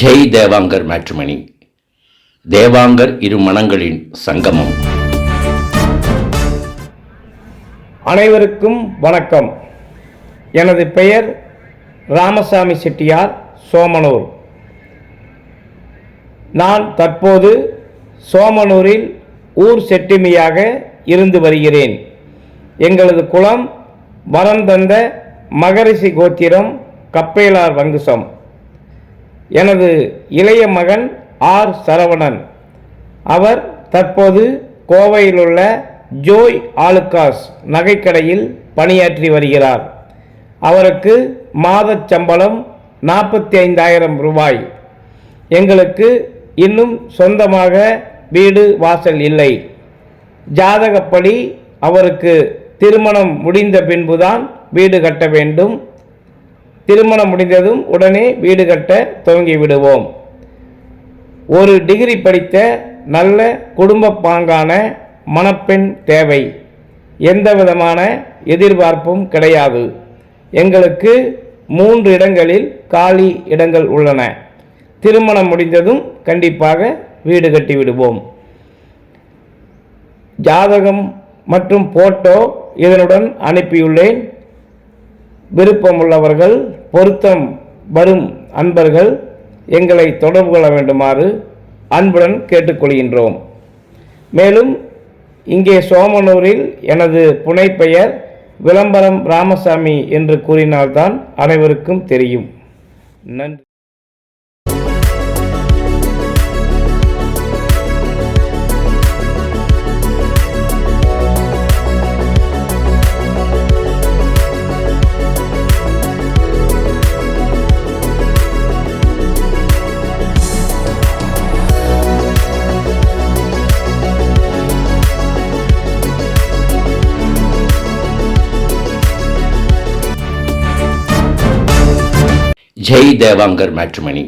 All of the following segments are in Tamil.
ஜெய் தேவாங்கர் மேட்ரிமணி. தேவாங்கர் இரு மனங்களின் சங்கமம். அனைவருக்கும் வணக்கம். எனது பெயர் ராமசாமி செட்டியார் சோமனூர். நான் தற்போது சோமனூரில் ஊர் செட்டிமையாக இருந்து வருகிறேன். எங்களது குலம் வரம் தந்த மகரிஷி கோத்திரம் கப்பேலார் வங்குசம். எனது இளைய மகன் ஆர் சரவணன். அவர் தற்போது கோவையில் உள்ள ஜோய் ஆலுக்காஸ் நகைக்கடையில் பணியாற்றி வருகிறார். அவருக்கு மாதச் சம்பளம் நாற்பத்தி ஐந்தாயிரம் ரூபாய். எங்களுக்கு இன்னும் சொந்தமாக வீடு வாசல் இல்லை. ஜாதகப்படி அவருக்கு திருமணம் முடிந்த பின்புதான் வீடு கட்ட வேண்டும். திருமணம் முடிந்ததும் உடனே வீடு கட்ட துவங்கி விடுவோம். ஒரு டிகிரி படித்த நல்ல குடும்ப பாங்கான மணப்பெண் தேவை. எந்த விதமான எதிர்பார்ப்பும் கிடையாது. எங்களுக்கு மூன்று இடங்களில் காலி இடங்கள் உள்ளன. திருமணம் முடிந்ததும் கண்டிப்பாக வீடு கட்டி விடுவோம். ஜாதகம் மற்றும் போட்டோ இதனுடன் அனுப்பியுள்ளேன். விருப்பமுள்ளவர்கள் பொருத்தம் வரும் அன்பர்கள் எங்களை தொடர்பு கொள்ள வேண்டுமாறு அன்புடன் கேட்டுக்கொள்கின்றோம். மேலும் இங்கே சோமனூரில் எனது புனைப்பெயர் விளம்பரம் ராமசாமி என்று கூறினால்தான் அனைவருக்கும் தெரியும். நன்றி. ஜெய் தேவாங்கர் மேட்ரிமணி.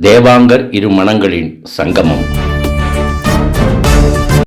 தேவாங்கர் இரு மனங்களின் சங்கமம்.